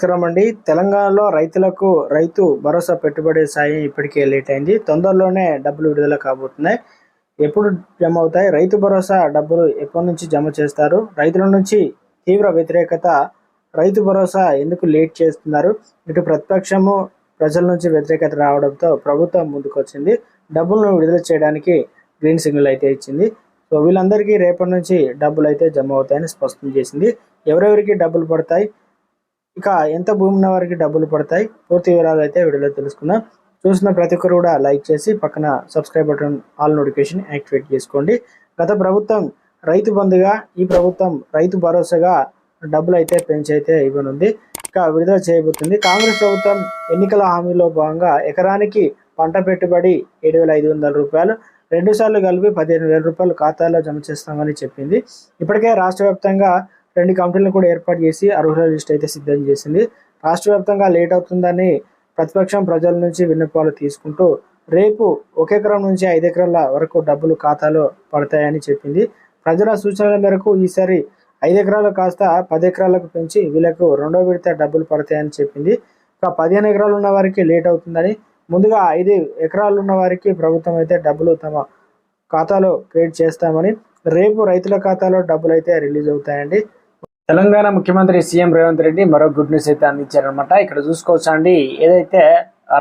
నమస్కారం అండి. తెలంగాణలో రైతులకు రైతు భరోసా పెట్టుబడి సాయం ఇప్పటికే లేట్ అయింది. తొందరలోనే డబ్బులు విడుదల కాబోతున్నాయి. ఎప్పుడు జమ అవుతాయి? రైతు భరోసా డబ్బులు ఎప్పటి నుంచి జమ చేస్తారు? రైతుల నుంచి తీవ్ర వ్యతిరేకత. రైతు భరోసా ఎందుకు లేట్ చేస్తున్నారు? ఇటు ప్రతిపక్షము ప్రజల నుంచి వ్యతిరేకత రావడంతో ప్రభుత్వం ముందుకొచ్చింది. డబ్బులను విడుదల చేయడానికి గ్రీన్ సిగ్నల్ అయితే ఇచ్చింది. సో వీళ్ళందరికీ రేపటి నుంచి డబ్బులు అయితే జమ అవుతాయని స్పష్టం చేసింది. ఎవరెవరికి డబ్బులు పడతాయి? ఇక ఎంత భూమి ఉన్న వారికి డబ్బులు పడతాయి? పూర్తి వివరాలు అయితే వీడియోలో తెలుసుకుందాం. చూసిన ప్రతి ఒక్కరు కూడా లైక్ చేసి పక్కన subscribe button all notification activate చేసుకోండి. గత ప్రభుత్వం రైతు బంధుగా ఈ ప్రభుత్వం రైతు భరోసాగా డబ్బులు అయితే పెంచి అయితే ఇవ్వనుంది. ఇక విడుదల చేయబోతుంది. కాంగ్రెస్ ప్రభుత్వం ఎన్నికల హామీలో భాగంగా ఎకరానికి పంట పెట్టుబడి ఏడు వేల ఐదు వందల రూపాయలు రెండు సార్లు కలిపి పదిహేను వేల రూపాయలు ఖాతాలో జమ చేస్తామని చెప్పింది. ఇప్పటికే రాష్ట్ర వ్యాప్తంగా రెండు కమిటీలను కూడా ఏర్పాటు చేసి అర్హుల లిస్ట్ అయితే సిద్ధం చేసింది. రాష్ట్ర వ్యాప్తంగా లేట్ అవుతుందని ప్రతిపక్షం ప్రజల నుంచి విన్నపాలు తీసుకుంటూ రేపు ఒక ఎకరం నుంచి ఐదు ఎకరాల వరకు డబ్బులు ఖాతాలో పడతాయని చెప్పింది. ప్రజల సూచనల మేరకు ఈసారి ఐదు ఎకరాలు కాస్త పది ఎకరాలకు పెంచి వీళ్ళకు రెండో విడత డబ్బులు పడతాయని చెప్పింది. ఇక పదిహేను ఎకరాలు ఉన్న వారికి లేట్ అవుతుందని ముందుగా ఐదు ఎకరాలు ఉన్న వారికి ప్రభుత్వం అయితే డబ్బులు తమ ఖాతాలో క్రియేట్ చేస్తామని రేపు రైతుల ఖాతాలో డబ్బులు అయితే రిలీజ్ అవుతాయండి. తెలంగాణ ముఖ్యమంత్రి సీఎం రేవంత్ రెడ్డి మరో గుడ్ న్యూస్ అయితే అందించారనమాట ఇక్కడ చూసుకోవచ్చు అండి ఏదైతే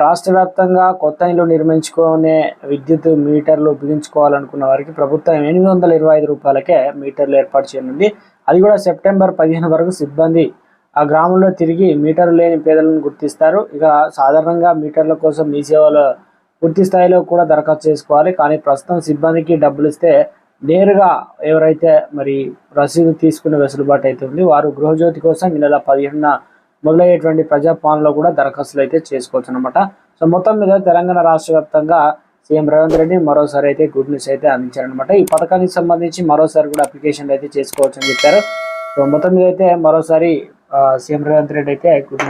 రాష్ట్ర వ్యాప్తంగా కొత్త ఇల్లు నిర్మించుకునే విద్యుత్ మీటర్లు బిగించుకోవాలనుకున్న వారికి ప్రభుత్వం ఎనిమిది వందల ఇరవై ఐదు రూపాయలకే మీటర్లు ఏర్పాటు చేయనుంది. అది కూడా సెప్టెంబర్ పదిహేను వరకు సిబ్బంది ఆ గ్రామంలో తిరిగి మీటర్లు లేని పేదలను గుర్తిస్తారు. ఇక సాధారణంగా మీటర్ల కోసం మీ సేవలో పూర్తి స్థాయిలో కూడా దరఖాస్తు చేసుకోవాలి. కానీ ప్రస్తుతం సిబ్బందికి డబ్బులు ఇస్తే నేరుగా ఎవరైతే మరి రసీదు తీసుకునే వెసులుబాటు అయితే ఉంది వారు గృహజ్యోతి కోసం ఈ నెల పదిహేనున మొదలయ్యేటువంటి ప్రజాపాలనలో కూడా దరఖాస్తులు అయితే చేసుకోవచ్చు అనమాట సో మొత్తం మీద తెలంగాణ రాష్ట్ర వ్యాప్తంగా సీఎం రేవంత్ రెడ్డి మరోసారి అయితే గుడ్ న్యూస్ అయితే అందించారనమాట ఈ పథకానికి సంబంధించి మరోసారి కూడా అప్లికేషన్ అయితే చేసుకోవచ్చు అని చెప్పారు. సో మొత్తం మీద అయితే మరోసారి సీఎం రేవంత్ రెడ్డి అయితే గుడ్ న్యూస్